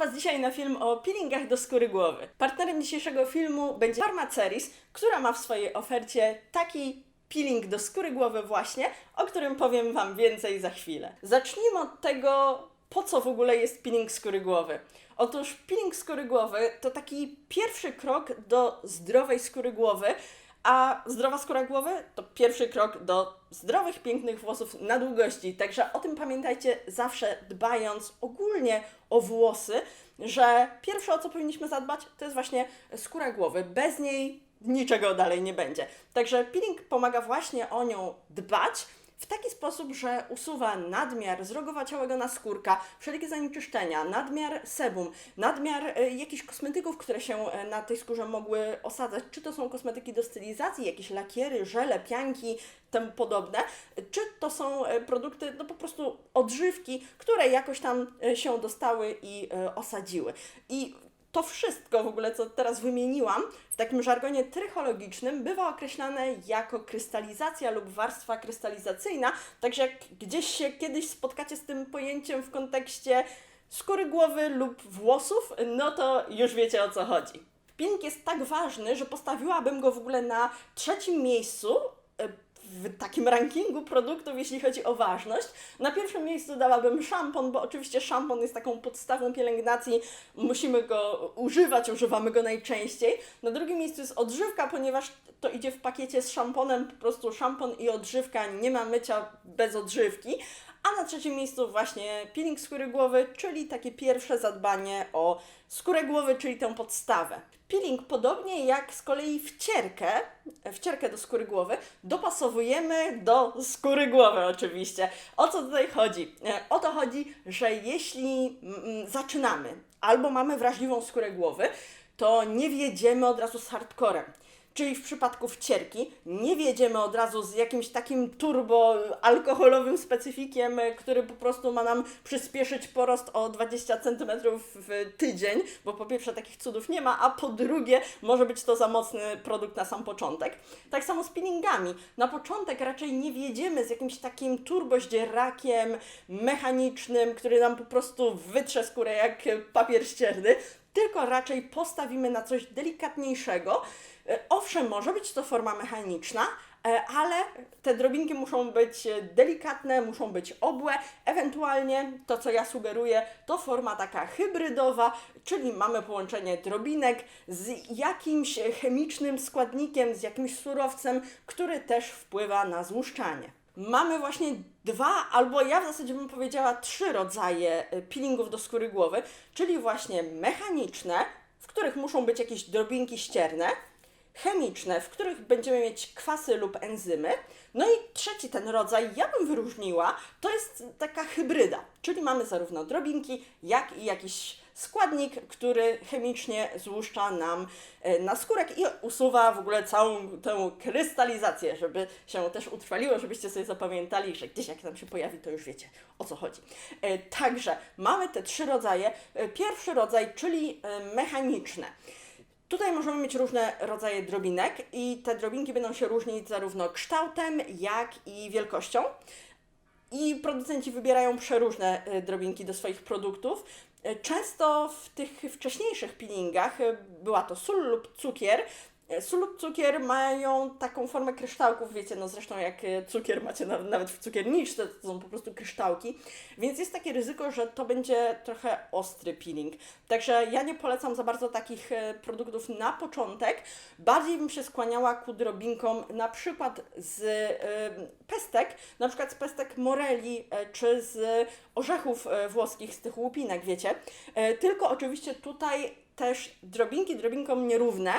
Was dzisiaj na film o peelingach do skóry głowy. Partnerem dzisiejszego filmu będzie Pharmaceris, która ma w swojej ofercie taki peeling do skóry głowy właśnie, o którym powiem Wam więcej za chwilę. Zacznijmy od tego, po co w ogóle jest peeling skóry głowy. Otóż peeling skóry głowy to taki pierwszy krok do zdrowej skóry głowy, a zdrowa skóra głowy to pierwszy krok do zdrowych, pięknych włosów na długości. Także o tym pamiętajcie zawsze, dbając ogólnie o włosy, że pierwsze o co powinniśmy zadbać to jest właśnie skóra głowy. Bez niej niczego dalej nie będzie. Także peeling pomaga właśnie o nią dbać w taki sposób, że usuwa nadmiar zrogowaciałego naskórka, wszelkie zanieczyszczenia, nadmiar sebum, nadmiar e, jakichś kosmetyków, które się e, na tej skórze mogły osadzać, czy to są kosmetyki do stylizacji, jakieś lakiery, żele, pianki, temu podobne, czy to są e, produkty, no po prostu odżywki, które jakoś tam się dostały i osadziły. I to wszystko w ogóle, co teraz wymieniłam, w takim żargonie trychologicznym bywa określane jako krystalizacja lub warstwa krystalizacyjna. Także jak gdzieś się kiedyś spotkacie z tym pojęciem w kontekście skóry głowy lub włosów, no to już wiecie o co chodzi. Peeling jest tak ważny, że postawiłabym go w ogóle na trzecim miejscu e, w takim rankingu produktów, jeśli chodzi o ważność. Na pierwszym miejscu dałabym szampon, bo oczywiście szampon jest taką podstawą pielęgnacji, musimy go używać, używamy go najczęściej. Na drugim miejscu jest odżywka, ponieważ to idzie w pakiecie z szamponem, po prostu szampon i odżywka, nie ma mycia bez odżywki. A na trzecim miejscu właśnie peeling skóry głowy, czyli takie pierwsze zadbanie o skórę głowy, czyli tę podstawę. Peeling, podobnie jak z kolei wcierkę, wcierkę do skóry głowy, dopasowujemy do skóry głowy oczywiście. O co tutaj chodzi? E, O to chodzi, że jeśli mm, zaczynamy albo mamy wrażliwą skórę głowy, to nie wjedziemy od razu z hardcorem. Czyli w przypadku wcierki nie wjedziemy od razu z jakimś takim turbo alkoholowym specyfikiem, który po prostu ma nam przyspieszyć porost o 20 cm w tydzień, bo po pierwsze takich cudów nie ma, a po drugie może być to za mocny produkt na sam początek. Tak samo z peelingami. Na początek raczej nie wjedziemy z jakimś takim turboździerakiem mechanicznym, który nam po prostu wytrze skórę jak papier ścierny, tylko raczej postawimy na coś delikatniejszego. E, Owszem, może być to forma mechaniczna, e, ale te drobinki muszą być e, delikatne, muszą być obłe. Ewentualnie to, co ja sugeruję, to forma taka hybrydowa, czyli mamy połączenie drobinek z jakimś chemicznym składnikiem, z jakimś surowcem, który też wpływa na złuszczanie. Mamy właśnie dwa, albo ja w zasadzie bym powiedziała trzy rodzaje peelingów do skóry głowy, czyli właśnie mechaniczne, w których muszą być jakieś drobinki ścierne, chemiczne, w których będziemy mieć kwasy lub enzymy. No i trzeci ten rodzaj, ja bym wyróżniła, to jest taka hybryda, czyli mamy zarówno drobinki, jak i jakiś składnik, który chemicznie złuszcza nam e, naskórek i usuwa w ogóle całą tę krystalizację, żeby się też utrwaliło, żebyście sobie zapamiętali, że gdzieś jak nam się pojawi, to już wiecie o co chodzi. E, Także mamy te trzy rodzaje. E, Pierwszy rodzaj, czyli mechaniczne. Tutaj możemy mieć różne rodzaje drobinek i te drobinki będą się różnić zarówno kształtem, jak i wielkością. I producenci wybierają przeróżne e, drobinki do swoich produktów. E, Często w tych wcześniejszych peelingach e, była to sól lub cukier. E, Sól lub cukier mają taką formę kryształków, wiecie, no zresztą jak e, cukier macie na, nawet w cukierniczce, to są po prostu kryształki, więc jest takie ryzyko, że to będzie trochę ostry peeling. Także ja nie polecam za bardzo takich e, produktów na początek. Bardziej bym się skłaniała ku drobinkom na przykład z pestek, na przykład z pestek moreli, czy z orzechów włoskich, z tych łupinek, wiecie. Tylko oczywiście tutaj też drobinki drobinkom nierówne,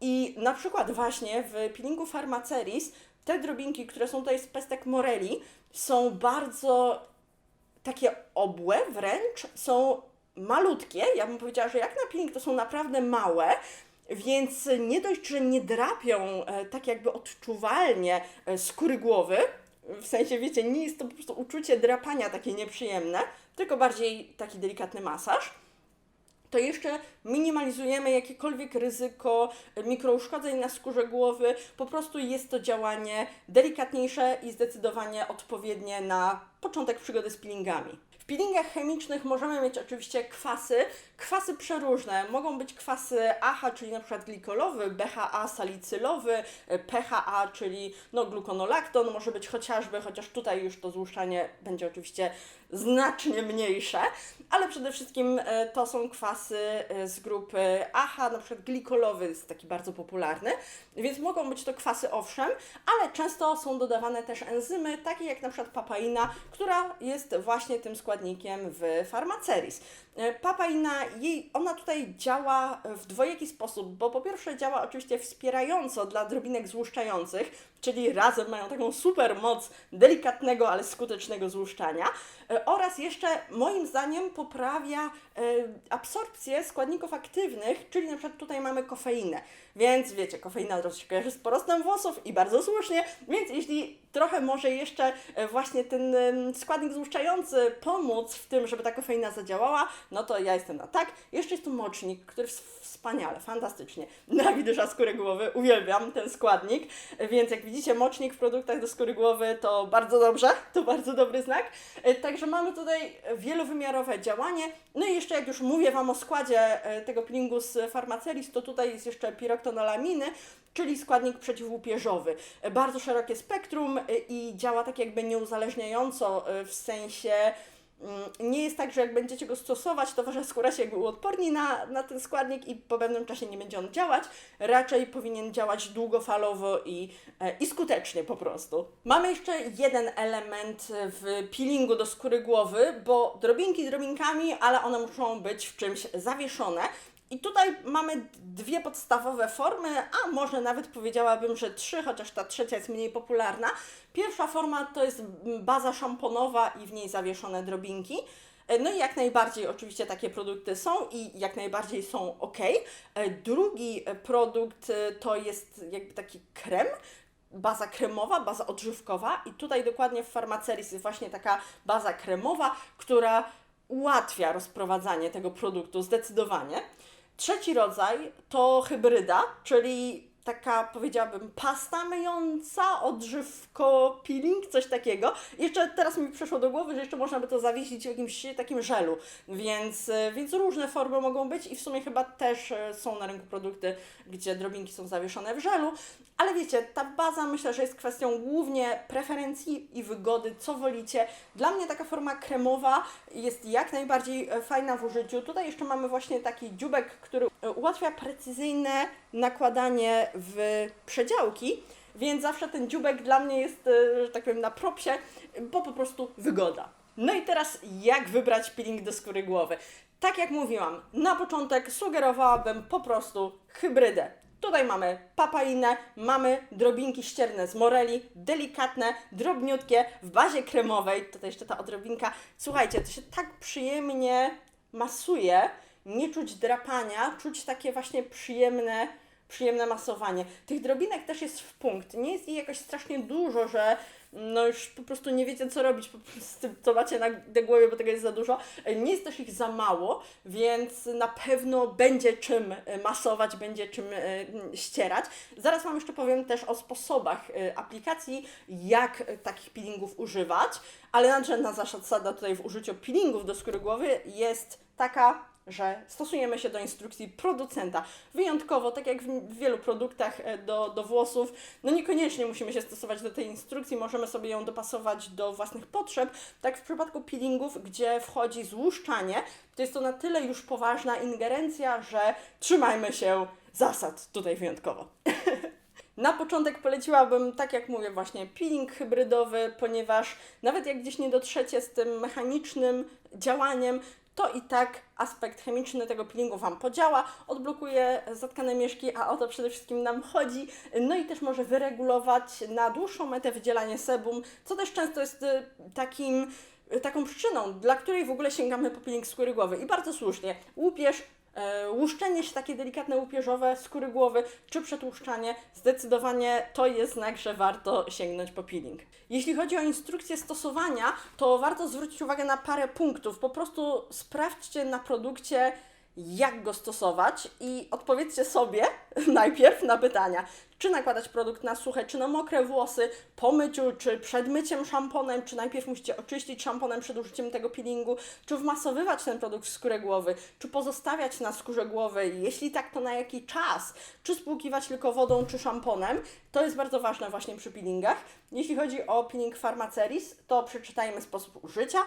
i na przykład właśnie w peelingu Pharmaceris te drobinki, które są tutaj z pestek moreli, są bardzo takie obłe wręcz, są malutkie. Ja bym powiedziała, że jak na peeling to są naprawdę małe, więc nie dość, że nie drapią e, tak jakby odczuwalnie e, skóry głowy, w sensie wiecie, nie jest to po prostu uczucie drapania takie nieprzyjemne, tylko bardziej taki delikatny masaż to jeszcze minimalizujemy jakiekolwiek ryzyko mikrouszkodzeń na skórze głowy. Po prostu jest to działanie delikatniejsze i zdecydowanie odpowiednie na początek przygody z peelingami. W peelingach chemicznych możemy mieć oczywiście kwasy, kwasy przeróżne. Mogą być kwasy AHA, czyli przykład glikolowy, BHA salicylowy, e, PHA, czyli no, gluconolakton, może być chociażby, chociaż tutaj już to złuszczanie będzie oczywiście znacznie mniejsze, ale przede wszystkim e, to są kwasy e, z grupy AHA, na przykład glikolowy jest taki bardzo popularny, więc mogą być to kwasy owszem, ale często są dodawane też enzymy, takie jak na przykład papaina, która jest właśnie tym składnikiem w farmaceris. E, Papaina, jej, ona tutaj działa w dwojaki sposób, bo po pierwsze działa oczywiście wspierająco dla drobinek złuszczających, czyli razem mają taką super moc delikatnego, ale skutecznego złuszczania e, oraz jeszcze moim zdaniem poprawia e, absorpcję składników aktywnych, czyli na przykład tutaj mamy kofeinę, więc wiecie, kofeina od razu się kojarzy z porostem włosów i bardzo słusznie, więc jeśli trochę może jeszcze e, właśnie ten składnik złuszczający pomóc w tym, żeby ta kofeina zadziałała, no to ja jestem na tak. Jeszcze jest tu mocznik, który wspaniale, fantastycznie nawilża skórę głowy, uwielbiam ten składnik, więc jak widzicie mocznik w produktach do skóry głowy to bardzo dobrze, to bardzo dobry znak. E, Także mamy tutaj wielowymiarowe działanie. No i jeszcze jak już mówię Wam o składzie e, tego peelingu z Farmaceris, to tutaj jest jeszcze piroktonolaminy, czyli składnik przeciwłupieżowy. Bardzo szerokie spektrum e, i działa tak jakby nieuzależniająco e, w sensie mm, nie jest tak, że jak będziecie go stosować, to wasza skóra się jakby uodporni na, na ten składnik i po pewnym czasie nie będzie on działać. Raczej powinien działać długofalowo i, e, i skutecznie po prostu. Mamy jeszcze jeden element w peelingu do skóry głowy, bo drobinki drobinkami, ale one muszą być w czymś zawieszone. I tutaj mamy dwie podstawowe formy, a może nawet powiedziałabym, że trzy, chociaż ta trzecia jest mniej popularna. Pierwsza forma to jest baza szamponowa i w niej zawieszone drobinki. E, No i jak najbardziej oczywiście takie produkty są i jak najbardziej są ok. E, Drugi e, produkt to jest jakby taki krem, baza kremowa, baza odżywkowa i tutaj dokładnie w Farmaceris jest właśnie taka baza kremowa, która ułatwia rozprowadzanie tego produktu zdecydowanie. Trzeci rodzaj to hybryda, czyli taka powiedziałabym pasta myjąca, odżywko, peeling, coś takiego. Jeszcze teraz mi przyszło do głowy, że jeszcze można by to zawiesić w jakimś takim żelu, więc, e, więc różne formy mogą być i w sumie chyba też e, są na rynku produkty, gdzie drobinki są zawieszone w żelu, ale wiecie, ta baza myślę, że jest kwestią głównie preferencji i wygody, co wolicie. Dla mnie taka forma kremowa jest jak najbardziej e, fajna w użyciu. Tutaj jeszcze mamy właśnie taki dziubek, który ułatwia precyzyjne nakładanie w przedziałki, więc zawsze ten dziubek dla mnie jest, e, że tak powiem, na propsie, bo po prostu wygoda. No i teraz jak wybrać peeling do skóry głowy? Tak jak mówiłam, na początek sugerowałabym po prostu hybrydę. Tutaj mamy papainę, mamy drobinki ścierne z moreli, delikatne, drobniutkie, w bazie kremowej, tutaj jeszcze ta odrobinka. Słuchajcie, to się tak przyjemnie masuje, nie czuć drapania, czuć takie właśnie przyjemne, przyjemne masowanie. Tych drobinek też jest w punkt. Nie jest ich jakoś strasznie dużo, że no już po prostu nie wiecie co robić po prostu co macie na na głowie, bo tego jest za dużo. Nie jest też ich za mało, więc na pewno będzie czym e, masować, będzie czym e, ścierać. Zaraz Wam jeszcze powiem też o sposobach e, aplikacji, jak takich peelingów używać, ale nadrzędna zasada tutaj w użyciu peelingów do skóry głowy jest taka, że stosujemy się do instrukcji producenta. Wyjątkowo, tak jak w wielu produktach e, do, do włosów, no niekoniecznie musimy się stosować do tej instrukcji, możemy sobie ją dopasować do własnych potrzeb. Tak w przypadku peelingów, gdzie wchodzi złuszczanie, to jest to na tyle już poważna ingerencja, że trzymajmy się zasad tutaj wyjątkowo. Na początek poleciłabym, tak jak mówię, właśnie peeling hybrydowy, ponieważ nawet jak gdzieś nie dotrzecie z tym mechanicznym działaniem, to i tak aspekt chemiczny tego peelingu Wam podziała, odblokuje zatkane mieszki, a o to przede wszystkim nam chodzi. No i też może wyregulować na dłuższą metę wydzielanie sebum, co też często jest y, takim, y, taką przyczyną, dla której w ogóle sięgamy po peeling skóry głowy. I bardzo słusznie, łupież łuszczenie się takie delikatne łupieżowe skóry głowy czy przetłuszczanie, zdecydowanie to jest znak, że warto sięgnąć po peeling. Jeśli chodzi o instrukcję stosowania, to warto zwrócić uwagę na parę punktów. Po prostu sprawdźcie na produkcie, jak go stosować i odpowiedzcie sobie najpierw na pytania, czy nakładać produkt na suche, czy na mokre włosy, po myciu, czy przed myciem szamponem, czy najpierw musicie oczyścić szamponem przed użyciem tego peelingu, czy wmasowywać ten produkt w skórę głowy, czy pozostawiać na skórze głowy, jeśli tak, to na jaki czas, czy spłukiwać tylko wodą, czy szamponem. To jest bardzo ważne właśnie przy peelingach. Jeśli chodzi o peeling Pharmaceris, to przeczytajmy sposób użycia.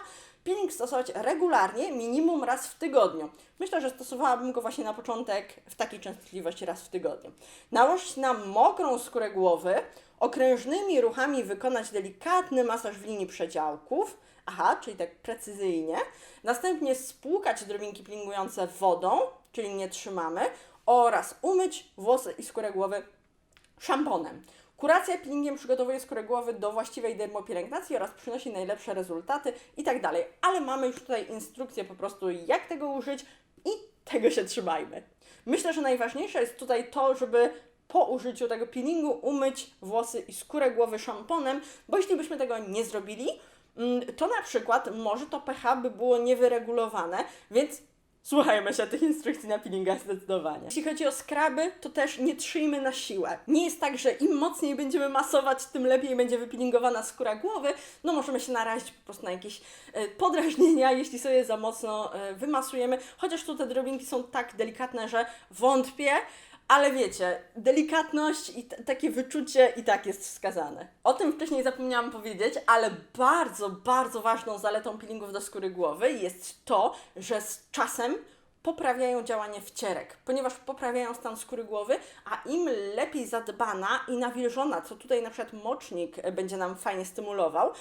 Peeling stosować regularnie, minimum raz w tygodniu. Myślę, że stosowałabym go właśnie na początek w takiej częstotliwości raz w tygodniu. Nałożyć na mokrą skórę głowy, okrężnymi ruchami wykonać delikatny masaż w linii przedziałków. Aha, czyli tak precyzyjnie. Następnie spłukać drobinki peelingujące wodą, czyli nie trzymamy, oraz umyć włosy i skórę głowy szamponem. Kuracja peelingiem przygotowuje skórę głowy do właściwej dermopielęgnacji oraz przynosi najlepsze rezultaty i tak dalej. Ale mamy już tutaj instrukcję po prostu jak tego użyć i tego się trzymajmy. Myślę, że najważniejsze jest tutaj to, żeby po użyciu tego peelingu umyć włosy i skórę głowy szamponem, bo jeśli byśmy tego nie zrobili, mm, to na przykład może to pH by było niewyregulowane, więc Słuchajmy się tych instrukcji na peelingach zdecydowanie. Jeśli chodzi o skraby, to też nie trzyjmy na siłę. Nie jest tak, że im mocniej będziemy masować, tym lepiej będzie wypeelingowana skóra głowy. No możemy się narazić po prostu na jakieś e, podrażnienia, jeśli sobie za mocno e, wymasujemy. Chociaż tu te drobinki są tak delikatne, że wątpię, ale wiecie, delikatność i takie wyczucie i tak jest wskazane. O tym wcześniej zapomniałam powiedzieć, ale bardzo, bardzo ważną zaletą peelingów do skóry głowy jest to, że z czasem poprawiają działanie wcierek, ponieważ poprawiają stan skóry głowy, a im lepiej zadbana i nawilżona, co tutaj na przykład mocznik będzie nam fajnie stymulował,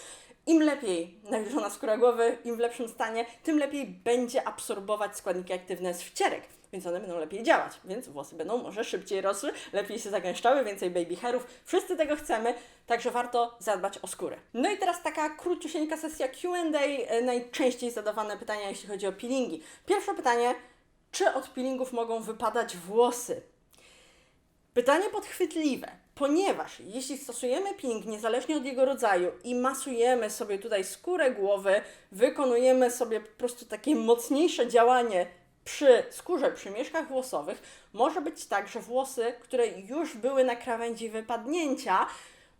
im lepiej nawilżona skóra głowy, im w lepszym stanie, tym lepiej będzie absorbować składniki aktywne z wcierek więc one będą lepiej działać, więc włosy będą może szybciej rosły, lepiej się zagęszczały, więcej baby hairów. Wszyscy tego chcemy, także warto zadbać o skórę. No i teraz taka króciusieńka sesja Q&A, e, najczęściej zadawane pytania, jeśli chodzi o peelingi. Pierwsze pytanie, czy od peelingów mogą wypadać włosy? Pytanie podchwytliwe, ponieważ jeśli stosujemy peeling niezależnie od jego rodzaju i masujemy sobie tutaj skórę głowy, wykonujemy sobie po prostu takie mocniejsze działanie przy skórze, przy mieszkach włosowych może być tak, że włosy, które już były na krawędzi wypadnięcia,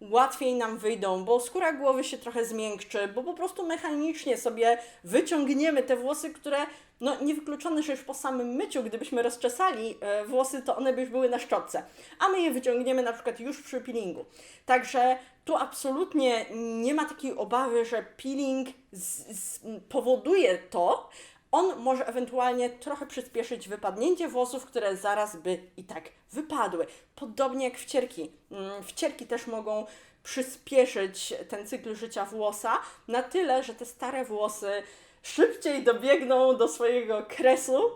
łatwiej nam wyjdą, bo skóra głowy się trochę zmiękczy, bo po prostu mechanicznie sobie wyciągniemy te włosy, które no niewykluczone, że już po samym myciu, gdybyśmy rozczesali e, włosy, to one by już były na szczotce, a my je wyciągniemy na przykład już przy peelingu. Także tu absolutnie nie ma takiej obawy, że peeling z, z, powoduje to, on może ewentualnie trochę przyspieszyć wypadnięcie włosów, które zaraz by i tak wypadły. Podobnie jak wcierki. Mm, wcierki też mogą przyspieszyć ten cykl życia włosa na tyle, że te stare włosy szybciej dobiegną do swojego kresu.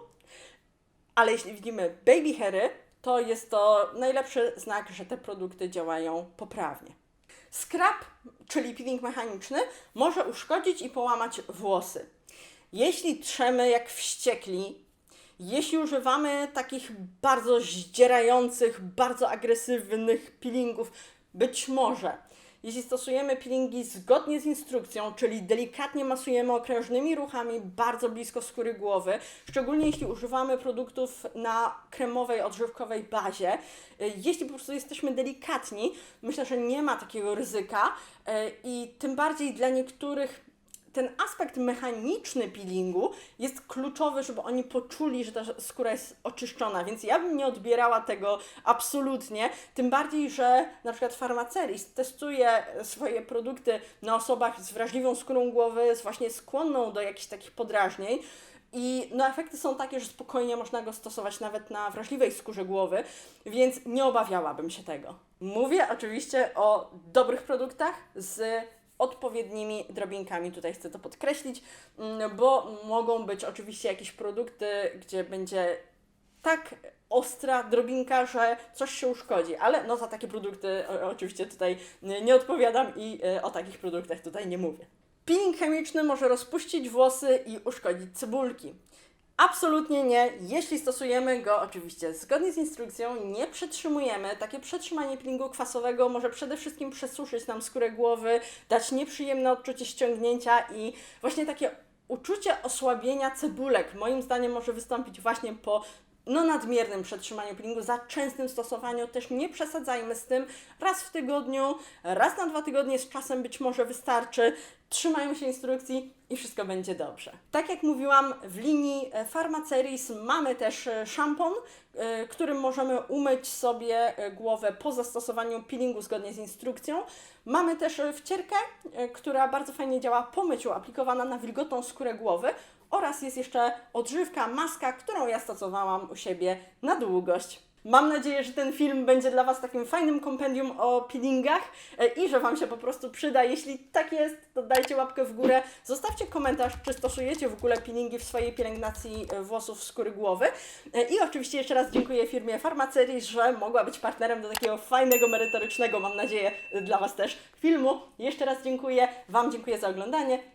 Ale jeśli widzimy baby hairy, to jest to najlepszy znak, że te produkty działają poprawnie. Scrap, czyli peeling mechaniczny, może uszkodzić i połamać włosy. Jeśli trzemy jak wściekli, jeśli używamy takich bardzo zdzierających, bardzo agresywnych peelingów, być może. Jeśli stosujemy peelingi zgodnie z instrukcją, czyli delikatnie masujemy okrężnymi ruchami bardzo blisko skóry głowy, szczególnie jeśli używamy produktów na kremowej, odżywkowej bazie, jeśli po prostu jesteśmy delikatni, myślę, że nie ma takiego ryzyka e, i tym bardziej dla niektórych ten aspekt mechaniczny peelingu jest kluczowy, żeby oni poczuli, że ta skóra jest oczyszczona, więc ja bym nie odbierała tego absolutnie, tym bardziej, że na przykład farmaceris testuje swoje produkty na osobach z wrażliwą skórą głowy, z właśnie skłonną do jakichś takich podrażnień, i no, efekty są takie, że spokojnie można go stosować nawet na wrażliwej skórze głowy, więc nie obawiałabym się tego. Mówię oczywiście o dobrych produktach z odpowiednimi drobinkami. Tutaj chcę to podkreślić, mm, bo mogą być oczywiście jakieś produkty, gdzie będzie tak ostra drobinka, że coś się uszkodzi, ale no za takie produkty oczywiście tutaj nie odpowiadam i e, o takich produktach tutaj nie mówię. Peeling chemiczny może rozpuścić włosy i uszkodzić cebulki. Absolutnie nie. Jeśli stosujemy go oczywiście zgodnie z instrukcją, nie przetrzymujemy. Takie przetrzymanie peelingu kwasowego może przede wszystkim przesuszyć nam skórę głowy, dać nieprzyjemne odczucie ściągnięcia i właśnie takie uczucie osłabienia cebulek moim zdaniem może wystąpić właśnie po no nadmiernym przetrzymaniu peelingu, za częstym stosowaniu, też nie przesadzajmy z tym. Raz w tygodniu, raz na dwa tygodnie z czasem być może wystarczy. Trzymajmy się instrukcji i wszystko będzie dobrze. Tak jak mówiłam, w linii e, Pharmaceris mamy też e, szampon, e, którym możemy umyć sobie głowę po zastosowaniu peelingu zgodnie z instrukcją. Mamy też wcierkę, która bardzo fajnie działa po myciu, aplikowana na wilgotną skórę głowy oraz jest jeszcze odżywka, maska, którą ja stosowałam u siebie na długość. Mam nadzieję, że ten film będzie dla Was takim fajnym kompendium o peelingach e, i że Wam się po prostu przyda. Jeśli tak jest, to dajcie łapkę w górę. Zostawcie komentarz, czy stosujecie w ogóle peelingi w swojej pielęgnacji e, włosów, skóry głowy. E, I oczywiście jeszcze raz dziękuję firmie Farmaceris, że mogła być partnerem do takiego fajnego, merytorycznego, mam nadzieję, dla Was też filmu. Jeszcze raz dziękuję, Wam dziękuję za oglądanie